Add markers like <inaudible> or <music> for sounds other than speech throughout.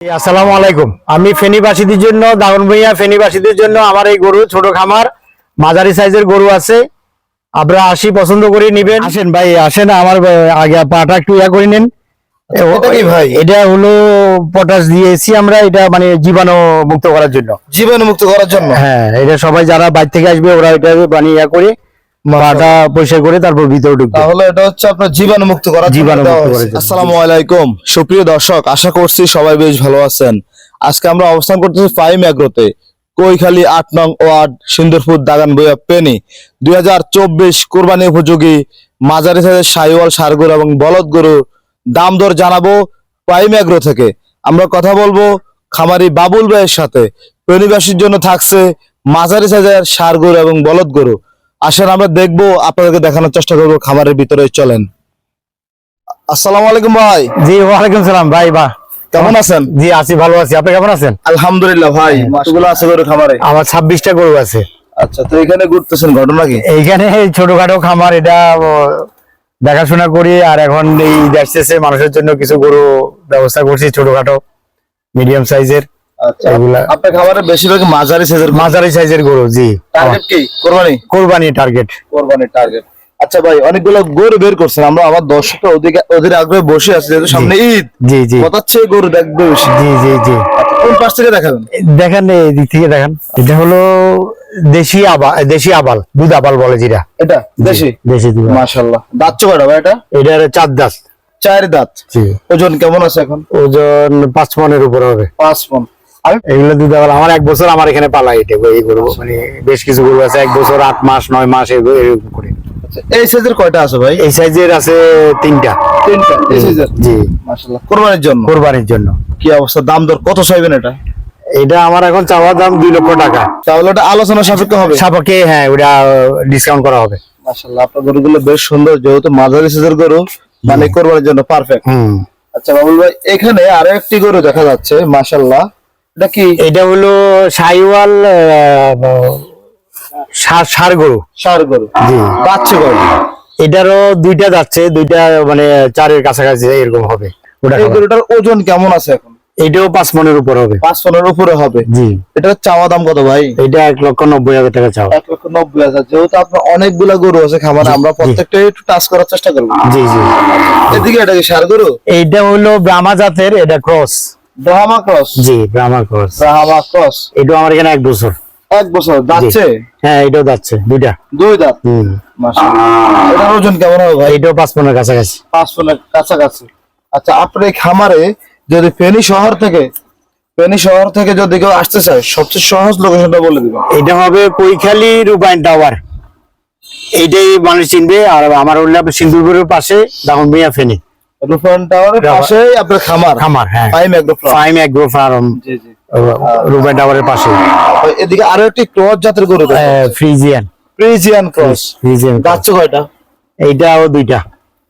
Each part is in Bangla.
আসসালামু আলাইকুম। আমি ফেনীবাসীদের জন্য দাগন ভুইয়া ফেনীবাসীদের জন্য আমার এই গরু ছোট খামার মাঝারি সাইজের গরু আছে। আপনারা আসি পছন্দ করে নিবেন। আসেন ভাই আসেন আমার আগে পাটা একটু ইয়া করে নেন। ভাই? এটা হলো পটাশ দিয়েছি আমরা এটা মানে জীবাণু মুক্ত করার জন্য। জীবাণু মুক্ত করার জন্য? হ্যাঁ এটা সবাই যারা বাইরে থেকে আসবে ওরা এটা মানে ইয়া করে পরিষ্কার করে তারপর ভিতরে ঢুকবে। তাহলে এটা হচ্ছে আপনার জীবাণু মুক্ত জন্য জীবাণু মুক্ত জন্য। আসসালামু আলাইকুম। সুপ্রিয় দর্শক আশা করছি সবাই বেশ ভালো আছেন। আজকে আমরা অবস্থান করতেছি ফাইম অ্যাগ্রোতে কৈখালী আট নং ওয়ার্ড সিন্দুরপুর দাগান বইয়া পেনি। দুই হাজার চব্বিশ কোরবানি উপযোগী মাঝারি সাইজের সাইওয়াল সারগরু এবং বলদ গরু দাম দর জানাব প্রাইম অ্যাগ্রো থেকে। আমরা কথা বলব খামারি বাবুল ভাইয়ের সাথে। পেনিবাসীর জন্য থাকছে মাঝারি সাইজের সার গরু এবং বলদ গরু। আসেন আমরা দেখব আপনাদেরকে দেখানোর চেষ্টা করব খামারের ভিতরে চলেন। আসসালামু আলাইকুম ভাই। জি ওয়ালাইকুম সালাম। ভাই বাহ কেমন আছেন? জি আছি ভালো আছি। আপনি কেমন আছেন? আলহামদুলিল্লাহ ভাই মাসগুলো আছে গরু খামারে? আমার ছাব্বিশটা গরু আছে। আচ্ছা তো এখানে ঘুরতেছেন ঘটনা কি? এইখানে এই ছোটখাটো খামার এটা দেখাশোনা করি আর এখন এই ঈদ আসতেছে মানুষের জন্য কিছু গরু ব্যবস্থা করছি ছোটখাটো মিডিয়াম সাইজের আপনার খামারে বেশিরভাগ মাঝারি সাইজের মাঝারি সাইজের গরু জি। টার্গেট কি? কোরবানি? কোরবানি টার্গেট কোরবানির টার্গেট আচ্ছা ভাই অনেকগুলো গরু বের করছেন আমরা আমার দর্শকরা ওদিকে ওদের আগ্রহে বসে আছে যেহেতু সামনে ঈদ। জি জি। কথাচ্ছে গরু দেখবে বেশি? জি জি জি। আচ্ছা, কোন পাশ থেকে দেখাবেন? দেখেন এই দিক থেকে দেখেন। এটা হলো দেশি আবাল দেশি আবাল দুধ আবাল বলে যেটা। এটা? দেশি? দেশি দুধ দাঁত ভাই এটা? এটা চার দাস চার দাঁত। ওজন কেমন আছে এখন? ওজন পাঁচ মনের উপর হবে। পাঁচ মন। এগুলো দুধ আমার এক বছর আমার এখানে পালা এটা এই গরু মানে বেশ কিছু গরু আছে এক বছর আট মাস নয় মাস এগুলো এরকম করে। আচ্ছা, এই সাইজের কয়টা আছে ভাই? এই সাইজের আছে তিনটা। তিনটা এই সাইজের জি। কোরবানির জন্য? কোরবানির জন্য। কি অবস্থা দাম দর কত চাইবেন এটা? এটা আমার এখন চাওয়া দাম দুই লক্ষ টাকা। তাহলে ওটা আলোচনা সাপেক্ষে হবে। সাপেক্ষে হ্যাঁ ওটা ডিসকাউন্ট করা হবে। মাশাল্লাহ আপনার গরুগুলো বেশ সুন্দর যেহেতু মাঝারি সাইজের গরু মানে কোরবানির জন্য পারফেক্ট হুম। আচ্ছা বাবুল ভাই এখানে আরও একটি গরু দেখা যাচ্ছে মাশাল্লাহ এটা কি? এটা হলো সাইওয়াল সার গরু। সার গরু। জি। বাচ্চা গরু। এটারও দুইটা যাচ্ছে দুইটা মানে চারের কাছাকাছি এরকম হবে। ওটা গরুটার ওজন কেমন আছে এখন? এটাও পাঁচ মনের উপর হবে। পাঁচ পনেরো উপরে হবে? জি। এটার চাওয়া দাম কত ভাই? এটা এক লক্ষ নব্বই হাজার টাকা চাও এক লক্ষ নব্বই হাজার। যেহেতু আপনার অনেকগুলা গরু আছে খামারে আমরা প্রত্যেকটা একটু টাচ করার চেষ্টা করব। জি জি। এদিকে এটা কি সার গরু? এইটা হলো ব্রাহ্মা জাতের এটা ক্রস ব্রাহ্মা ক্রস জি ব্রাহ্মা ক্রস ব্রাহ্মা ক্রস এটাও আমার এখানে এক বছর। এক বছর যাচ্ছে হ্যাঁ এটাও যাচ্ছে দুইটা। দুই দাঁত? হম। মাশাআল্লাহ। এটার ওজন কেমন হবে ভাই? এইটাও পাঁচ পনেরো কাছাকাছি। পাঁচ ফোনের কাছাকাছি। আচ্ছা আপনার এই খামারে যদি ফেনী শহর থেকে ফেনী শহর থেকে যদি কেউ আসতে চায় সবচেয়ে সহজ লোকেশনটা বলে দিবেন। এটা হবে কৈখালি রুবাইন টাওয়ার। এইটাই মানুষ চিনবে আর আমার হলো সিন্ধুপুরের পাশে দামন মিয়া ফেনি। টাওয়ারের টাওয়ার। পাশে আপনার খামার। খামার হ্যাঁ। Faim agro farm Faim agro farm জি। জি টাওয়ারের পাশে এদিকে আরও একটি ক্রস জাতের গরু ফ্রিজিয়ান ফ্রিজিয়ান ক্রস। ফ্রিজিয়ান কয়টা? এইটাও দুইটা।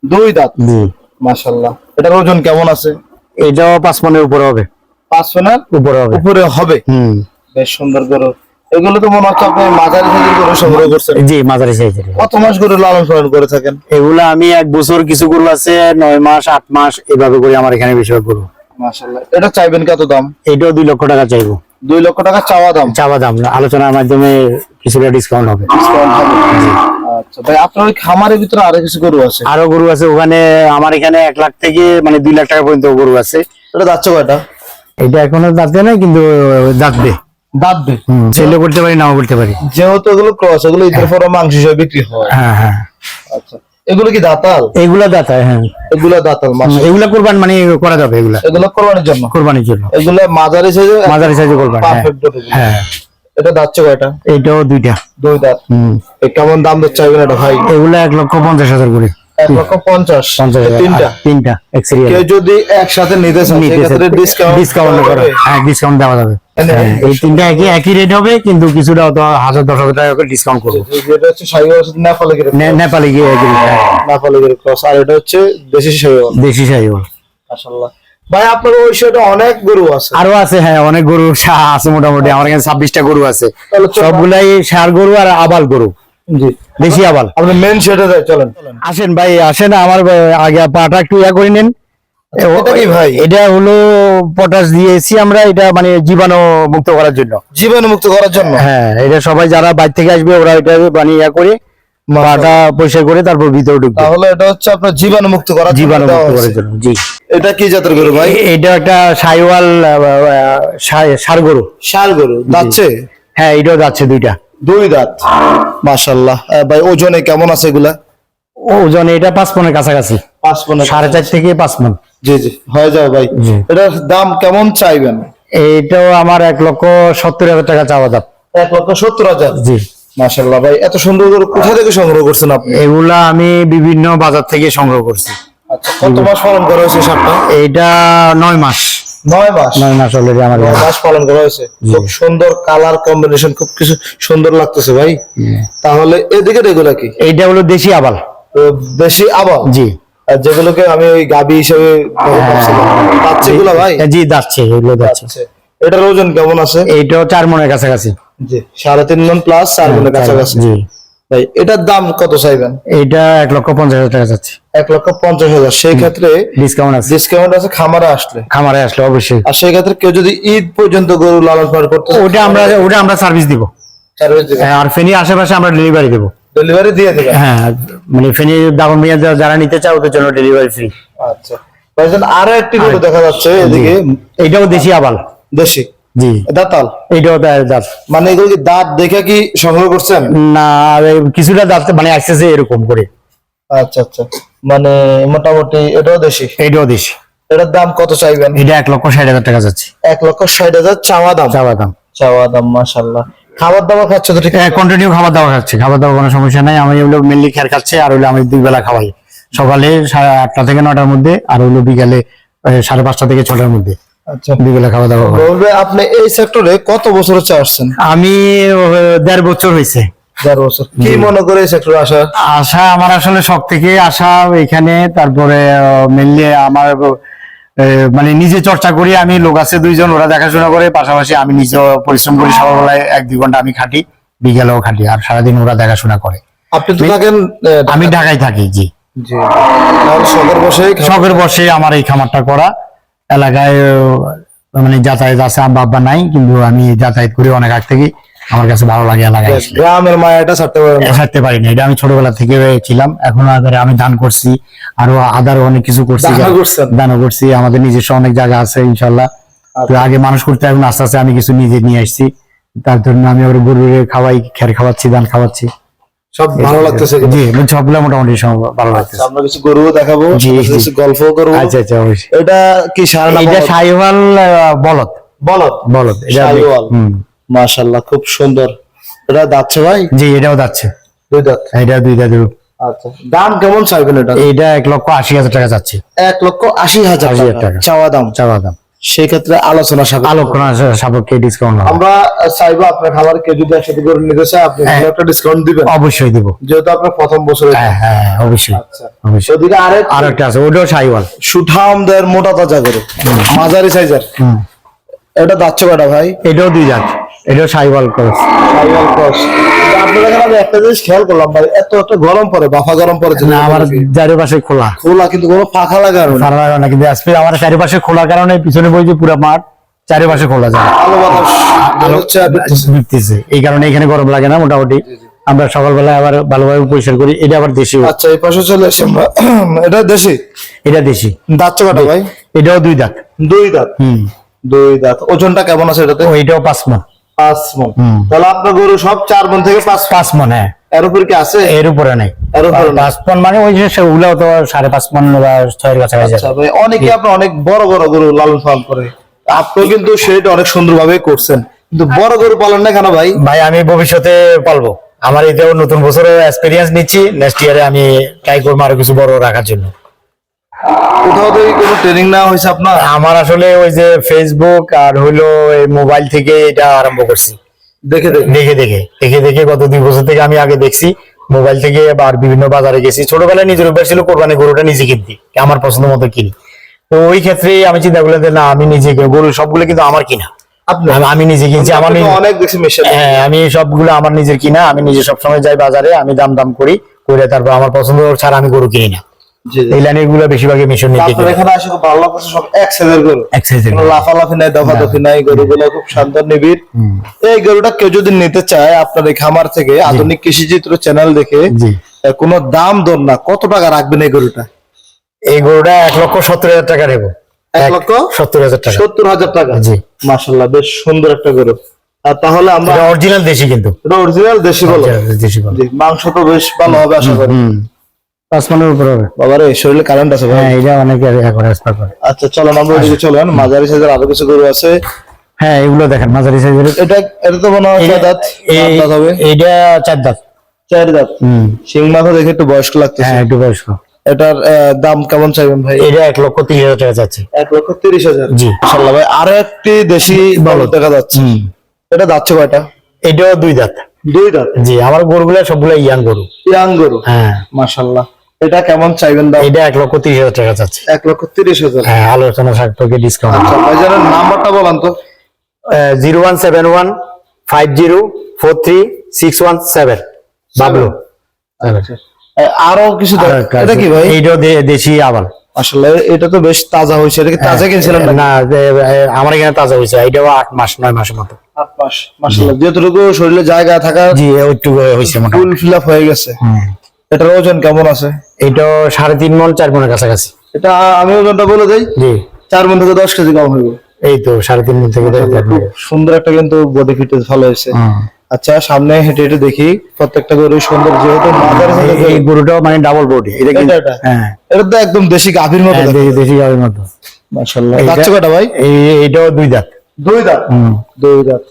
দুই দাঁত? জি। মাশাল্লাহ এটার ওজন কেমন আছে? এটাও পাঁচ মনের উপর হবে। পাঁচ ফোনের উপরে হবে। উপরে হবে। হুম। বেশ সুন্দর গরু। এগুলো তো মনে হচ্ছে আপনি মাঝারি সাইজের গরু সংগ্রহ করছেন। জি মাঝারি সাইজের। কত মাস গরু লালন পালন করে থাকেন? এগুলা আমি এক বছর কিছু গরু আছে নয় মাস আট মাস এভাবে করে আমার এখানে বেশিরভাগ গরু। এটা চাইবেন কত দাম? এটাও দুই লক্ষ টাকা চাইব। দুই লক্ষ টাকা চাওয়া দাম? চাওয়া দাম আলোচনার মাধ্যমে কিছুটা ডিসকাউন্ট হবে। ডিসকাউন্ট হবে। আচ্ছা ভাই আপনার ওই খামারের ভিতরে আরও কিছু গরু আছে? আরও গরু আছে ওখানে আমার এখানে এক লাখ থেকে মানে দুই লাখ টাকা পর্যন্ত গরু আছে। এটা যাচ্ছে কয়টা? এটা এখনও দাঁতে না কিন্তু দাঁতবে দাঁতবে ছেলে করতে পারি নাও করতে পারি। যেহেতু এগুলো ক্রস এগুলো ঈদের পরে মাংস হিসেবে বিক্রি হয়। হ্যাঁ হ্যাঁ। আচ্ছা। এগুলো কি দাতাল? এগুলা হ্যাঁ। এগুলো দাতাল মাস। এগুলা কোরবান মানে করা যাবে এগুলা। এগুলো কোরবানির জন্য? কোরবানির জন্য। এগুলো মাঝারি সাইজে মাঝারি সাইজে কোরবান হ্যাঁ। পারফেক্ট হ্যাঁ। এটা যাচ্ছে কয়টা? এইটাও দুইটা। দুই দাঁত। হুম। কেমন দাম দিচ্ছে এটা ভাই। এগুলা এক লক্ষ পঞ্চাশ হাজার করে। এক লক্ষ পঞ্চাশ। পঞ্চাশ তিনটা। তিনটা কেউ যদি একসাথে নিতে চায় সেক্ষেত্রে ডিসকাউন্ট ডিসকাউন্ট করা। হ্যাঁ ডিসকাউন্ট দেওয়া যাবে। এই তিনটা একই একই রেট হবে কিন্তু কিছুটা হয়তো হাজার দশ হাজার টাকা করে ডিসকাউন্ট করব। হচ্ছে সাইওয়াল নেপালে হ্যাঁ। নেপালে গিরে ক্রস আর এটা হচ্ছে দেশি সাইওয়াল দেশি সাইওয়াল মাশাআল্লাহ। ভাই আপনার ওই সাইডে অনেক গরু আছে। আরও আছে হ্যাঁ অনেক গরু আছে মোটামুটি। আমার এখানে ছাব্বিশটা গরু আছে। সবগুলাই সার গরু আর আবাল গরু। জি। দেশি আবাল। আপনি মেন সেটা চলেন। আসেন ভাই আসেন আমার আগে পাটা একটু ইয়া করে নেন। ভাই? এটা হলো পটাশ দিয়েছি আমরা এটা মানে জীবাণু মুক্ত করার জন্য। জীবাণু মুক্ত করার জন্য? হ্যাঁ এটা সবাই যারা বাইরে থেকে আসবে ওরা এটা মানে ইয়া করে পাটা পরিষ্কার করে তারপর ভিতরে ঢুকবে। তাহলে এটা হচ্ছে আপনার জীবাণু মুক্ত করার জীবাণু মুক্ত করার জন্য জি। এটা কি জাতের গরু ভাই? এটা একটা সাইওয়াল সার গরু। শাল গরু যাচ্ছে হ্যাঁ এটাও যাচ্ছে দুইটা। দুই দাঁত। মাশাল্লাহ ভাই ওজনে কেমন আছে এগুলা? ওজন এটা পাঁচ পনেরো কাছাকাছি। পাঁচ পনেরো সাড়ে চার থেকে পাঁচ মন। জি জি হয়ে যাবে ভাই। এটার দাম কেমন চাইবেন? এইটাও আমার এক লক্ষ সত্তর হাজার টাকা চাওয়া দাম। এক লক্ষ সত্তর হাজার? জি। মাশাল্লাহ ভাই এত সুন্দর গরু কোথা থেকে সংগ্রহ করছেন আপনি? এগুলা আমি বিভিন্ন বাজার থেকে সংগ্রহ করছি। আচ্ছা কত মাস পালন করা হয়েছে সাপটা এইটা নয় মাস। নয় মাস? নয় মাস অলরেডি আমার মাস পালন করা হয়েছে। খুব সুন্দর কালার কম্বিনেশন খুব কিছু সুন্দর লাগতেছে ভাই। তাহলে এদিকে এগুলা কি? এইটা হলো দেশি আবাল। তো বেশি আবার জি। আর যেগুলোকে আমি ওই গাবি হিসেবে ব্যবহার করছিলাম বাচ্চাগুলো ভাই? জি যাচ্ছে এগুলো যাচ্ছে। এটার ওজন কেমন আছে? এইটাও চার মনের কাছাকাছি। জি সাড়ে তিন মন প্লাস চার মনের কাছাকাছি। জি। ভাই এটার দাম কত চাইবেন? এইটা এক লক্ষ পঞ্চাশ হাজার টাকা যাচ্ছে। এক লক্ষ পঞ্চাশ হাজার। সেই ক্ষেত্রে ডিসকাউন্ট আছে। ডিসকাউন্ট আছে খামারে আসলে। খামারে আসলে অবশ্যই। আর সেই ক্ষেত্রে কেউ যদি ঈদ পর্যন্ত গরু লালন পালন করতে ওটা আমরা ওটা আমরা সার্ভিস দিব। সার্ভিস হ্যাঁ, আর ফেনী আশেপাশে আমরা ডেলিভারি দেবো। ডেলিভারি দিয়ে দিবেন? হ্যাঁ মানে ফেনী দাগন মিয়া যারা নিতে চায় ওদের জন্য ডেলিভারি ফ্রি আচ্ছা। ভাইজান আরও একটি গরু দেখা যাচ্ছে এদিকে। এইটাও দেশি আবাল। দেশি। জি। দাতাল? এইটাও দাঁত। মানে এগুলো কি দাঁত দেখে কি সংগ্রহ করছেন? না কিছুটা দাঁত মানে আসতেছে এরকম করে। আচ্ছা আচ্ছা। মানে মোটামুটি এটাও দেশি? এইটাও দেশি। এটার দাম কত চাইবেন? এটা এক লক্ষ ষাট হাজার টাকা যাচ্ছে। এক লক্ষ ষাট হাজার চাওয়া দাম? চাওয়া দাম। চাওয়া দাম মাশাল্লাহ খাবার দাবার খাচ্ছে তো ঠিক কন্টিনিউ খাবার দাবার খাচ্ছে। খাবার দাবার কোনো সমস্যা নাই। আমি এগুলো মেনলি খেয়ার খাচ্ছে আর হইল আমি দুই বেলা খাওয়াই। সকালে সাড়ে আটটা থেকে নটার মধ্যে আর হইল বিকালে সাড়ে পাঁচটা থেকে ছটার মধ্যে। আচ্ছা। খাওয়া দাওয়া বলবে আপনি এই সেক্টরে কত বছর হচ্ছে আসছেন? আমি দেড় বছর হয়েছে। দেড় বছর। কি মনে করে এই সেক্টরে আসা? আমার আসলে শখ থেকে আসা এখানে তারপরে মেনলি আমার মানে নিজে চর্চা করি আমি লোক আছে দুইজন ওরা দেখাশোনা করে পাশাপাশি আমি নিজেও পরিশ্রম করি সকালবেলায় এক দুই ঘণ্টা আমি খাটি বিকেলেও খাটি আর সারাদিন ওরা দেখাশোনা করে। আপনি তো থাকেন আমি ঢাকায় থাকি জি। জি। শখের বসে শখের বসে আমার এই খামারটা করা। এলাকায় মানে যাতায়াত আছে আমার বাবা নাই কিন্তু আমি যাতায়াত করি অনেক আগ থেকে আমার কাছে ভালো লাগে এলাকায়। গ্রামের মায়াটা ছাড়তে পারেন না। ছাড়তে পারি না এটা আমি ছোটবেলা থেকে ছিলাম। এখন আদারে আমি দান করছি আরও আদারও অনেক কিছু করছি। দানও দানও করছি আমাদের নিজস্ব অনেক জায়গা আছে ইনশাল্লাহ তো আগে মানুষ করতে এখন আস্তে আস্তে আমি কিছু নিজে নিয়ে আসছি। তার জন্য আমি আবার গরুরে খাওয়াই খের খাওয়াচ্ছি দান খাওয়াচ্ছি। সব ভালো লাগতেছে জি মানে সবগুলো মোটামুটি ভালো লাগতেছে। আমরা কিছু গরুও দেখাবো। কিছু গল্পও করব। আচ্ছা আচ্ছা অবশ্যই। এটা কি সারা নাম এইটা সাইওয়াল বলদ। বলদ? বলদ এটা। হুম। মাশাল্লাহ খুব সুন্দর। এটা যাচ্ছে ভাই? জি এটাও যাচ্ছে দুই দাঁত? এটা দুই আচ্ছা দাম কেমন চাইবেন এটা এইটা এক লক্ষ আশি হাজার টাকা যাচ্ছে এক লক্ষ আশি হাজার টাকা। চাওয়া দাম? চাওয়া দাম। সেই ক্ষেত্রে আলোচনা সাপেক্ষে। আলোচনা সাপেক্ষে ডিসকাউন্ট হবে। আমরা চাইব আপনার খাবার কে যদি একসাথে করে নিতে চায় আপনি হ্যাঁ। একটা ডিসকাউন্ট দিবেন। অবশ্যই দিব। যেহেতু আপনার প্রথম বছর হ্যাঁ হ্যাঁ অবশ্যই। আচ্ছা। অবশ্যই। ওদিকে আরেক আর একটা আছে ওটাও সাইওয়াল। সুঠামদের মোটা তাজা করে মাঝারি সাইজের হুম। এটা যাচ্ছে কটা ভাই? এটাও দিয়ে জাত এটাও সাইওয়াল ক্রস। সাইওয়াল ক্রস। এখানে একটা জিনিস খেয়াল করলাম ভাই এত একটা গরম পড়ে বাফা গরম পড়ে না আমার চারিপাশে খোলা। খোলা কিন্তু কোনো ফাঁকা লাগা না কিন্তু আজকে আমার চারিপাশে খোলার কারণে পিছনে বই পুরো মাঠ চারিপাশে খোলা যায়। আলো বাতাস ঢুকতেছে। এই কারণে এখানে গরম লাগে না মোটামুটি। আমরা সকালবেলা আবার ভালোভাবে পরিষ্কার করি এটা আবার দেশি আচ্ছা এই পাশে চলে এসে আমরা। <clears throat> এটা দেশি? এটা দেশি। যাচ্ছে কটা ভাই? এটাও দুই দাঁত। দুই দাঁত? হুম। দুই দাঁত। ওজনটা কেমন আছে এটাতে? এটাও পাঁচ মন পাঁচ মন। তাহলে আপনার গরু সব চার মন থেকে পাঁচ পাঁচ মন হ্যাঁ। এর উপর কি আছে? এর উপরে নাই। এর উপরে পাঁচ মন মানে ওই যে সেগুলো তো সাড়ে পাঁচ মন বা ছয়ের কাছাকাছি আচ্ছা অনেকে আপনার অনেক বড় বড় গরু লালন পালন করে। আপনিও কিন্তু সেটা অনেক সুন্দরভাবে করছেন। কিন্তু বড় গরু পালন না কেন ভাই? ভাই আমি ভবিষ্যতে পালবো। আমার এটাও নতুন বছরে এক্সপিরিয়েন্স নিচ্ছি। নেক্সট ইয়ারে আমি ট্রাই করব আরও কিছু বড় রাখার জন্য। কোথাও থেকে কোনো ট্রেনিং নেওয়া হয়েছে আপনার? আমার আসলে ওই যে ফেসবুক আর হইল এই মোবাইল থেকে এটা আরম্ভ করছি। দেখে দেখে? দেখে দেখে দেখে গত দুই বছর থেকে আমি আগে দেখছি। মোবাইল থেকে বিভিন্ন বাজারে গেছি। ছোটবেলায় নিজের অভ্যাস ছিল কোরবানি গরুটা নিজে কিনতে আমার পছন্দ মতো কিনি। তো ওই ক্ষেত্রে আমি চিন্তা করলাম যে না আমি নিজে গরু সবগুলো কিন্তু আমার কিনা। আমি- নিজে কিনছি আমার অনেক বেশি মেশিন হ্যাঁ আমি সবগুলো আমার নিজের কিনা আমি নিজে সবসময় যাই বাজারে আমি দাম দাম করি করে তারপর আমার পছন্দ ছাড়া আমি গরু কিনি না। এই বেশিরভাগই মিশন নিতে আপনার এখানে আসে খুব ভালো লাগছে সব এক সাইজের গরু। এক সাইজের কোনো লাফালাফি নাই দফাদফি নাই গরুগুলো খুব শান্ত নিবিড়। এই গরুটা কেউ যদি নিতে চায় আপনার এই খামার থেকে আধুনিক কৃষি চিত্র চ্যানেল দেখে কোনো দাম দর না। কত টাকা রাখবেন এই গরুটা? এই গরুটা এক লক্ষ সত্তর হাজার টাকা নেব। এক লক্ষ সত্তর হাজার টাকা। সত্তর হাজার টাকা? জি। মাসাল্লাহ বেশ সুন্দর একটা গরু। আর তাহলে আমরা অরিজিনাল দেশি কিন্তু। এটা অরিজিনাল দেশি বলো? দেশি মাংস তো বেশ ভালো হবে আশা করি। হুম পাঁচ মানের উপর হবে। বাবারে শরীরে কারেন্ট আছে হ্যাঁ এটা অনেকে এখন এক্সপার্ট করে। আচ্ছা চলো আমরা চলেন। মাঝারি সাইজের আরও কিছু গরু আছে। হ্যাঁ এগুলো দেখেন মাঝারি সাইজের। এটা এটা তো মনে হয় ছয় দাঁত দাঁত হবে। এইটা চার দাঁত। চার দাঁত। হুম। শিং মাথা দেখে একটু বয়স্ক লাগতেছে। হ্যাঁ একটু বয়স্ক। এটার দাম কেমন চাইবেন ভাই? এটা এক লক্ষ তিরিশ হাজার টাকা যাচ্ছে। এক লক্ষ তিরিশ হাজার। জি। ভাই আরও একটি দেশি বলদ দেখা যাচ্ছে। এটা যাচ্ছে কয়টা? এটাও দুই দাঁত। দুই দাঁত? জি আমার গরুগুলো সবগুলো ইয়াং গরু। ইয়াং গরু। হ্যাঁ। মাসাল্লাহ এটা কেমন চাইবেন দাম? এটা এক লক্ষ তিরিশ হাজার টাকা যাচ্ছে। এক লক্ষ তিরিশ হাজার। হ্যাঁ আলোচনা সাপেক্ষে ডিসকাউন্ট আচ্ছা ভাইজানের নাম্বারটা বলেন তো। Zero one seven one five zero four three six one seven. Bablu. এ, আরও কিছু এটা কি ভাই? এইটা দেশি আবার আসলে এটা তো বেশ তাজা হয়েছে। এটা কি তাজা কিনছিলেন না আমার এখানে তাজা হয়েছে। এটাও আট মাস নয় মাসের মতো। আট মাস মাসাল্লাহ যেহেতু শরীরে জায়গা থাকা জি একটু হয়েছে ফুল ফিল আপ হয়ে গেছে। এটার ওজন কেমন আছে? এটাও সাড়ে তিন মন চার মনের কাছাকাছি। এটা আমি ওজনটা বলে দেই। জি। চার মন থেকে দশ কেজি কম হইব। এই তো সাড়ে তিন মন থেকে সুন্দর একটা কিন্তু বডি ফিটনেস ভালো হয়েছে। আচ্ছা সামনে হেঁটে হেঁটে দেখি প্রত্যেকটা গরু সুন্দর যেহেতু এই- গরুটাও মানে ডাবল বডি এটা কিন্তু এটা, এটা। হ্যাঁ। এটা তো একদম দেশি গাভীর মতো হ্যাঁ, দেশি- গাভীর মতো। মাশাআল্লাহ। এইটা- কটা ভাই? এই এইটাও দুই দাঁত। দুই দাঁত। দুই দাঁত।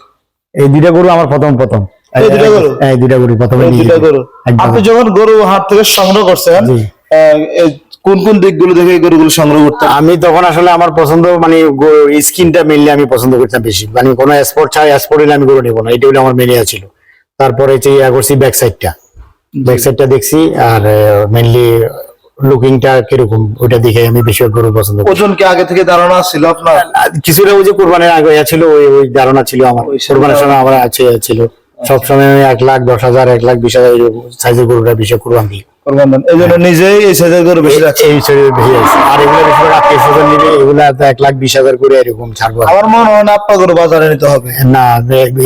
এই দুইটা গরু আমার প্রথম প্রথম। এই গরু? এই গরু প্রথমে। গরু। আপনি যখন গরু হাট থেকে সংগ্রহ করছেন কোন কোন দিকগুলো দেখে গরুগুলো সংগ্রহ করতেন আমি তখন আসলে আমার পছন্দ মানে স্কিনটা মেনলি আমি পছন্দ করতাম বেশি। মানে কোনো স্পোর্ট ছাড়া স্পোর্ট হলে আমি গরু নেব না। এটা হলো আমার মেনে ছিল তারপরে যে ইয়া করছি ব্যাক সাইডটা ব্যাক সাইডটা দেখছি আর মেনলি লুকিংটা কীরকম ওইটা দেখে আমি বেশি গরু পছন্দ করি। ওজন কি আগে থেকে ধারণা ছিল আপনার? কিছুটা ওই যে কোরবানির আগে ছিল ওই ওই ধারণা ছিল আমার। কোরবানির সময় আমার আছে ছিল। সব সময় আমি এক লাখ দশ হাজার এক লাখ বিশ হাজার সাইজের গরুটা বেশি। এই জন্য নিজেই এই সাইজের গরু বেশি রাখছে এই শরীরে বেশি আছে আর এগুলো বেশিরভাগ আত্মীয় স্বজন নিলে এগুলো তো এক লাখ বিশ হাজার করে এরকম ছাড়বো আমার মনে হয় না আপনার গরু বাজারে নিতে হবে। না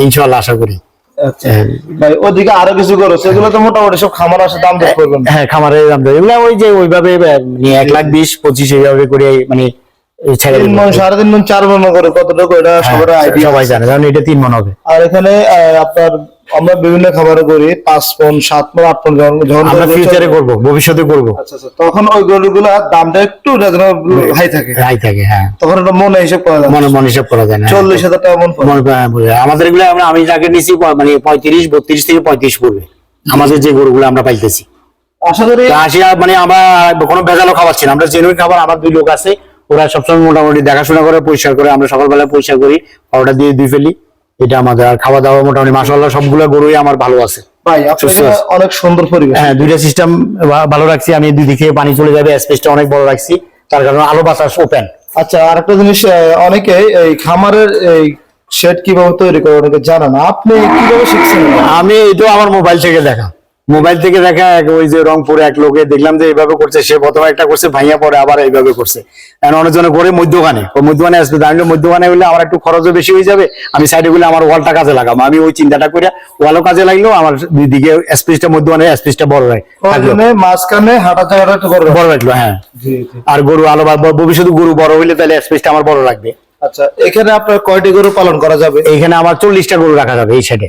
ইনশাল্লাহ আশা করি। আচ্ছা। ওদিকে আরও কিছু তো মোটামুটি সব খামার আসে দাম দর করবেন। হ্যাঁ খামারের দাম এগুলো ওই যে ওইভাবে এক লাখ বিশ পঁচিশ এইভাবে করে মানে তিন মন সাড়ে তিন চার করে কতটুকু এটা হ্যাঁ, সবার আইডিয়া সবাই জানে কারণ এটা তিন হবে। আর এখানে আপনার আমরা বিভিন্ন খাবারে করি পাঁচ সাত আট যখন যখন আমরা ফিউচারে করব ভবিষ্যতে করব। তখন ওই গরুগুলোর দামটা একটু হাই থাকে। হাই থাকে হ্যাঁ। তখন এটা হিসেব করা যায় মনে মনে হিসাব করা যায় না চল্লিশ হাজার টাকা মন পড়ে। আমাদের এগুলো আমরা আমি যাকে নিছি মানে পঁয়ত্রিশ বত্রিশ থেকে পঁয়ত্রিশ পড়বে। আমাদের যে গরুগুলো আমরা পাইতেছি। আশা করি মানে আমরা কোনো ভেজালও খাওয়াচ্ছি না। আমরা জেনুইন খাবার আমার দুই লোক আছে। ওরা সবসময় মোটামুটি দেখাশোনা করে পরিষ্কার করে আমরা সকালবেলা পরিষ্কার করি পাউডার দিয়ে দুই ফেলি। এটা আমাদের আর খাওয়া দাওয়া মোটামুটি মাসাল্লাহ সবগুলো গরুই আমার ভালো আছে। ভাই। অনেক সুন্দর পরিবেশ। হ্যাঁ দুইটা সিস্টেম ভালো রাখছি। আমি দুই দিক পানি চলে যাবে স্পেসটা অনেক বড় রাখছি। তার কারণে আলো বাতাস ওপেন আচ্ছা আরেকটা জিনিস অনেকে এই খামারের এই শেড কীভাবে তৈরি করে অনেকে জানে না। আপনি কীভাবে শিখছেন? আমি এটা আমার মোবাইল থেকে দেখা। মোবাইল থেকে দেখা ওই যে রংপুরে এক লোকে দেখলাম যে এইভাবে করছে সে প্রথমে একটা করছে ভাইয়া পরে আবার এইভাবে করছে। এখন অনেকজনে করে মধ্যখানে ও মধ্যখানে আসবে দাঁড়িয়ে মধ্যখানে হলে আমার একটু খরচও বেশি হয়ে যাবে। আমি সাইডে গুলো আমার ওয়ালটা কাজে লাগাবো। আমি ওই চিন্তাটা করে ওয়ালও কাজে লাগল আমার দিকে স্পেসটা মধ্যখানে স্পেসটা বড় রাখ মাঝখানে হাঁটা জায়গাটা একটু বড় রাখল হ্যাঁ। আর গরু আলো ভবিষ্যতে গরু বড় হইলে তাহলে স্পেসটা আমার বড় লাগবে। আচ্ছা এখানে আপনার কয়টি গরু পালন করা যাবে? এখানে আমার চল্লিশটা গরু রাখা যাবে এই সাইডে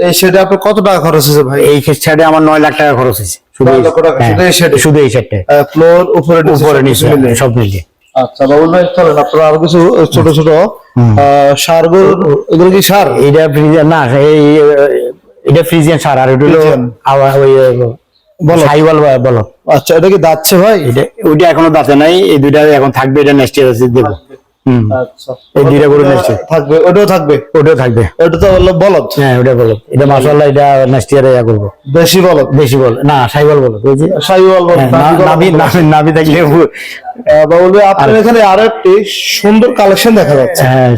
এই শেডে আপনার কত টাকা খরচ হয়েছে ভাই? এই সাইডে আমার নয় লাখ টাকা খরচ হয়েছে। শুধু এই- শুধু সাইডে ফ্লোর উপরে উপরে নিচে সব মিলিয়ে। আচ্ছা বাবুল ভাই চলেন আপনারা আরও কিছু ছোট ছোট সার এগুলো কি সার এইটা ফ্রিজিয়ান না এই এটা ফ্রিজিয়ান সার আর এটা। আবার ওই বলো। সাইওয়াল বলো আচ্ছা এটা কি দাঁতছে ভাই? এটা ওইটা এখনও দাঁতে নাই এই দুইটা এখন থাকবে এটা নেক্সট ইয়ার দেবো। আচ্ছা। এই দুইটা গরু নিচ্ছে। থাকবে ওটাও থাকবে? ওটাও থাকবে। ওটা তো হলো বলদ? হ্যাঁ ওটা বলো এটা এটা নেক্সট ইয়ারে ইয়া করব। বেশি বলদ? বেশি বল না সাইওয়াল বলো ওই যে সাইওয়াল বলদ না- নাভি নাভি নাভি থাকলে বাবুল ভাই আপনার এখানে আরেকটি একটি সুন্দর কালেকশন দেখা যাচ্ছে। হ্যাঁ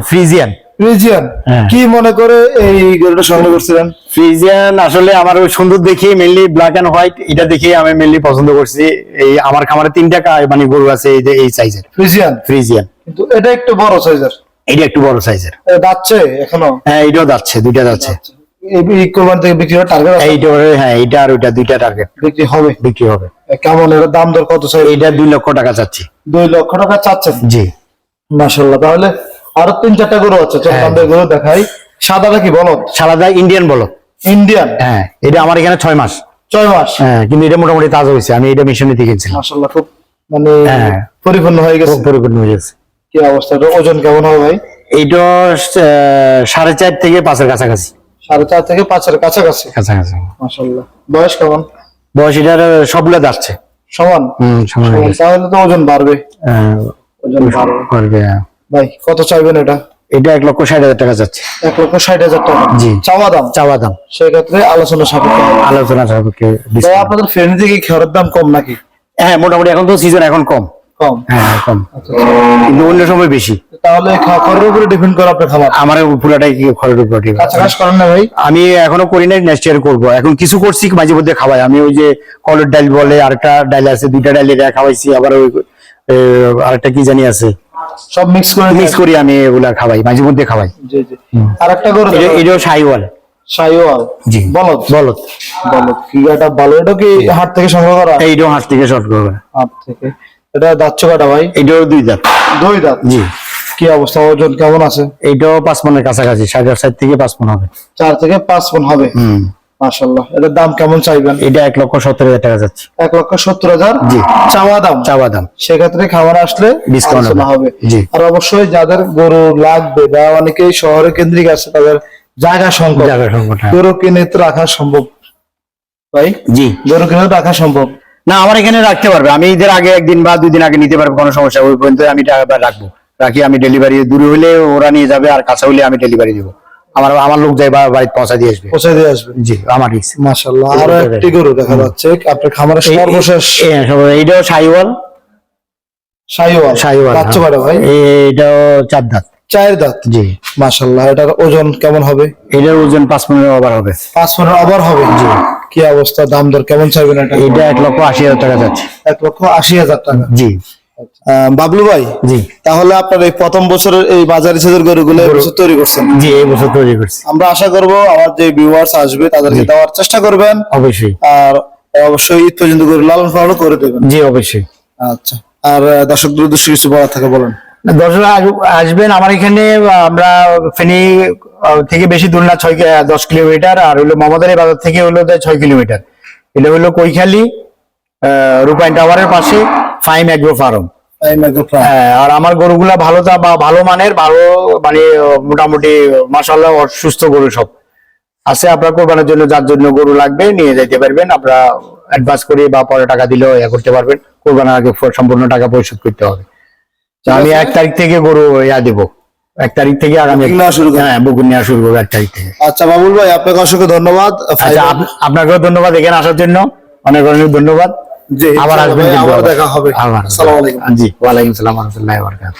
ফ্রিজিয়ান। ফ্রিজিয়ান? হ্যাঁ। কি মনে করে এই গরুটা সংগ্রহ করছিলেন? ফ্রিজিয়ান আসলে আমার ওই সুন্দর দেখি মেনলি ব্ল্যাক এন্ড হোয়াইট এটা দেখে আমি মেনলি পছন্দ করছি। এই আমার খামারে তিনটা মানে গরু আছে এই যে এই সাইজের ফ্রিজিয়ান? ফ্রিজিয়ান। কিন্তু এটা একটু বড় সাইজের এটা একটু বড় সাইজের যাচ্ছে এখনও? হ্যাঁ এইটাও যাচ্ছে দুইটা যাচ্ছে। এই থেকে বিক্রি টার্গেট এইটা হ্যাঁ এইটা আর ওইটা দুইটা টার্গেট বিক্রি হবে? বিক্রি হবে। কেমন এর দাম দর কত চাই? লক্ষ টাকা চাচ্ছি। দুই লক্ষ টাকা চাচ্ছেন? জি। তাহলে আরও তিন চারটা গরু আছে হ্যাঁ। গরু দেখাই। সাদাটা কি বলো সালাদা ইন্ডিয়ান বলো। ইন্ডিয়ান? হ্যাঁ এটা আমার এখানে ছয় মাস। ছয় মাস? হ্যাঁ কিন্তু এটা মোটামুটি তাজা হয়েছে আমি এটা মিশনে কিনছিলাম মাসাল্লাহ খুব মানে হ্যাঁ। পরিপূর্ণ হয়ে গেছে। পরিপূর্ণ হয়ে গেছে। কি অবস্থা এটা ওজন কেমন হবে ভাই? এইটা সাড়ে চার থেকে পাঁচের কাছাকাছি। সাড়ে চার থেকে পাঁচের কাছাকাছি। কাছাকাছি। মাসাল্লাহ বয়স কেমন? বয়স এটার সবগুলো যাচ্ছে সমান? হম সমান তাহলে তো ওজন বাড়বে। আহ, ওজন বাড়বে হ্যাঁ। ভাই কত চাইবেন এটা? এটা এক লক্ষ ষাট হাজার টাকা যাচ্ছে। এক লক্ষ ষাট হাজার টাকা। জি। চাওয়া দাম? চাওয়া দাম। সেক্ষেত্রে আলোচনা সাপেক্ষে। আলোচনা সাপেক্ষে আপনাদের ফ্রেন্ড থেকে খেয়ারের দাম কম নাকি? হ্যাঁ মোটামুটি এখন তো সিজন এখন কম। কম? হ্যাঁ কম। আচ্ছা, আচ্ছা। কিন্তু অন্য সময় বেশি। তাহলে খড়ের উপরে ডিপেন্ড করে আপনার খাবার। আমার পুরাটাই কি খরচ উপর ঠিক আছে। করেন না ভাই? আমি এখনও করি নাই নেক্সট ইয়ার করব। এখন কিছু করছি মাঝে মধ্যে খাওয়াই। আমি ওই যে কলের ডাল বলে আরেকটা ডাল আছে দুইটা ডাল এটা খাওয়াইছি আবার ওই আরেকটা কি জানি আছে? সব মিক্স করে মিক্স করি আমি এগুলা খাওয়াই মাঝে মধ্যে খাওয়াই। জি জি। আর একটা গরু। এটাও সাইওয়াল। সাইওয়াল। জি। বলদ। বলত বলদ। কি এটা ভালো? এটা কি হাট থেকে সংগ্রহ করা? এইটাও হাত থেকে হাট থেকে। এটা দাচ্ছ কাটা ভাই? এইটাও দুই দাঁত। দুই দাঁত? জি। কি অবস্থা? ওজন কেমন আছে? এইটাও পাঁচ মনের কাছাকাছি সাড়ে চার থেকে পাঁচ মন হবে। চার থেকে পাঁচ মন হবে। হম। মাশাল্লাহ এটার দাম কেমন চাইবেন? এটা এক লক্ষ সত্তর হাজার টাকা যাচ্ছে। এক লক্ষ সত্তর হাজার? জি। চাওয়া দাম? চাওয়া দাম। সেক্ষেত্রে খাবার আসলে আলোচনা হবে। জি। আর অবশ্যই যাদের গরু লাগবে বা অনেকেই শহরে কেন্দ্রিক আছে তাদের জায়গা সংকট। জায়গা সংকট, হ্যাঁ। গরু কিনে তো রাখা সম্ভব। ভাই জি। গরু কিনে রাখা সম্ভব। না আমার এখানে রাখতে পারবে। আমি ঈদের আগে একদিন বা দুই দিন আগে নিতে পারব কোনো সমস্যা ওই পর্যন্ত আমি টাকা রাখব। রাখি আমি ডেলিভারি দূরে হলে ওরা নিয়ে যাবে আর কাছে হলে আমি ডেলিভারি দিব। আমার আমার লোক যাই বা বাড়িতে পৌঁছা দিয়ে আসবে। পৌঁছে দিয়ে আসবে। জি আমার রিক্স মাশাল্লাহ আরও একটি গরু দেখা যাচ্ছে। আপনার খামারের সর্বশেষ এইটাও সাইওয়াল। সাইওয়াল। সাইওয়াল বাচ্চা বাড়ে ভাই? এইটাও চার দাঁত। চায়ের দাঁত? জি। মাশাল্লাহ এটার ওজন কেমন হবে? এটার ওজন পাঁচ পনেরো ওভার হবে। পাঁচ মনের আবার হবে? জি। কি অবস্থা দাম দর কেমন চাইবেন এটা? এইটা এক লক্ষ আশি হাজার টাকা যাচ্ছে। এক লক্ষ আশি হাজার টাকা। জি। বাবলু ভাই জি। তাহলে আপনার এই প্রথম বছরের এই বাজারে সাদের গরুগুলো এই বছর তৈরি করছেন? জি এই বছর তৈরি করছি। আমরা আশা করব আমার যে ভিউয়ার্স আসবে তাদেরকে দেওয়ার চেষ্টা করবেন। অবশ্যই। আর অবশ্যই ঈদ পর্যন্ত গরু লালন পালন করে দেবেন। জি অবশ্যই। আচ্ছা। আর আহ, দর্শকদের উদ্দেশ্যে কিছু বলার থাকে বলেন। দর্শক আসবেন আমার এখানে আমরা ফেনী থেকে বেশি দূর না ছয় কি- দশ কিলোমিটার। আর হলো মমদারি বাজার থেকে হলো ছয় কিলোমিটার। এটা হলো কৈখালি আহ, রূপাইন টাওয়ারের পাশে। ফাইম অ্যাগ্রো ফার্ম হ্যাঁ, আর আমার গরুগুলা ভালো তা বা ভালো মানের ভালো মানে মোটামুটি মাসাল্লাহ সুস্থ গরু সব। আছে আপনার কোরবানের জন্য যার জন্য গরু লাগবে নিয়ে যাইতে পারবেন। আপনারা অ্যাডভান্স করে বা পরে টাকা দিলেও ইয়া করতে পারবেন। কোরবানের আগে সম্পূর্ণ টাকা পরিশোধ করতে হবে। আমি এক তারিখ থেকে গরু ইয়া দেবো। এক তারিখ থেকে আগামী হ্যাঁ বুকিং নেওয়া শুরু করব এক তারিখ থেকে। আচ্ছা বাবুল ভাই আপনাকে অসংখ্য ধন্যবাদ। আচ্ছা আপনাকেও ধন্যবাদ এখানে আসার জন্য। অনেক অনেক ধন্যবাদ। আবার আসবেন আবার। দেখা হবে। আসসালামু আলাইকুম। জি ওয়ালাইকুম রাহমাতুল্লাহি ওয়া বরকাত